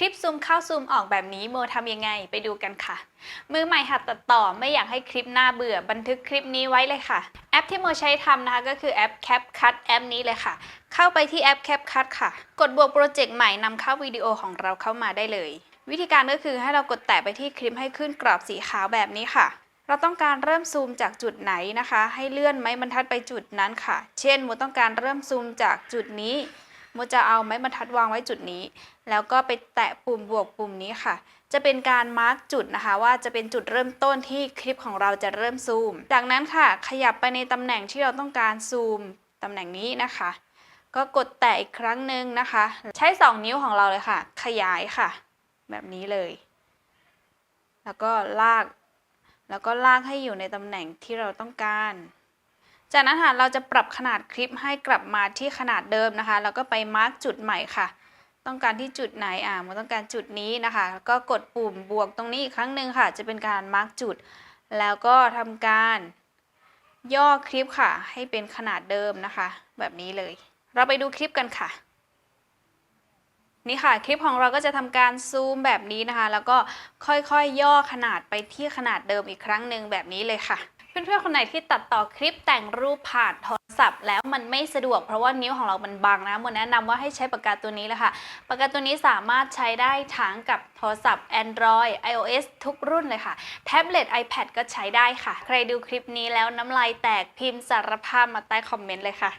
คลิปซูมเข้าซูมออกแบบนี้โมทำยังไงไปดูกันค่ะ มือใหม่หัดตัดต่อไม่อยากให้คลิปหน้าเบื่อบันทึกคลิปนี้ไว้เลยค่ะ แอปที่โมใช้ทำนะคะก็คือแอป CapCut แอปนี้เลยค่ะ เข้าไปที่แอป CapCut ค่ะ กดบวกโปรเจกต์ใหม่นำเข้าวิดีโอของเราเข้ามาได้เลย วิธีการก็คือให้เรากดแตะไปที่คลิปให้ขึ้นกรอบสีขาวแบบนี้ค่ะ เราต้องการเริ่มซูมจากจุดไหนนะคะ ให้เลื่อนไม้บรรทัดไปจุดนั้นค่ะ เช่นโมต้องการเริ่มซูมจากจุดนี้ โมจะเอาไม้บรรทัดวางไว้จุดนี้ แล้วก็ไปแตะปุ่มบวกปุ่มนี้ค่ะ จะเป็นการมาร์กจุดนะคะ ว่าจะเป็นจุดเริ่มต้นที่คลิปของเราจะเริ่มซูม จากนั้นค่ะขยับไปในตำแหน่งที่เราต้องการซูมตำแหน่งนี้นะคะ ก็กดแตะอีกครั้งหนึ่งนะคะ ใช้ 2 นิ้วของเราเลยค่ะ ขยายค่ะ แบบนี้เลย แล้วก็ลาก แล้วก็ลากให้อยู่ในตำแหน่งที่เราต้องการ จากนั้นค่ะเราจะปรับขนาดคลิปให้กลับมาที่ขนาดเดิมนะคะ แล้วก็ไปมาร์กจุดใหม่ค่ะ ต้องการที่จุดไหนอ่ามันต้องการจุดนี้นะคะแล้วก็กดปุ่มบวกตรงนี้อีกครั้งหนึ่งค่ะ จะเป็นการมาร์กจุด แล้วก็ทำการย่อคลิปค่ะ ให้เป็นขนาดเดิมนะคะ แบบนี้เลย เราไปดูคลิปกันค่ะนี่ค่ะ คลิปของเราก็จะทำการซูมแบบนี้นะคะ แล้วก็ค่อยๆย่อขนาดไปที่ขนาดเดิมอีกครั้งหนึ่งแบบนี้เลยค่ะ เพื่อนๆคนไหนที่ตัดต่อคลิปแต่งรูปผ่านโทรศัพท์แล้วมันไม่สะดวกเพราะว่านิ้วของเรามันบางนะโมแนะนำว่าให้ใช้ปากกาตัวนี้เลยค่ะปากกาตัวนี้สามารถใช้ได้ทั้งกับโทรศัพท์ Android iOS ทุกรุ่นเลยค่ะ แท็บเล็ต iPad ก็ใช้ได้ค่ะ ใครดูคลิปนี้แล้วน้ำลายแตกพิมพ์สารภาพมาใต้คอมเมนต์เลยค่ะ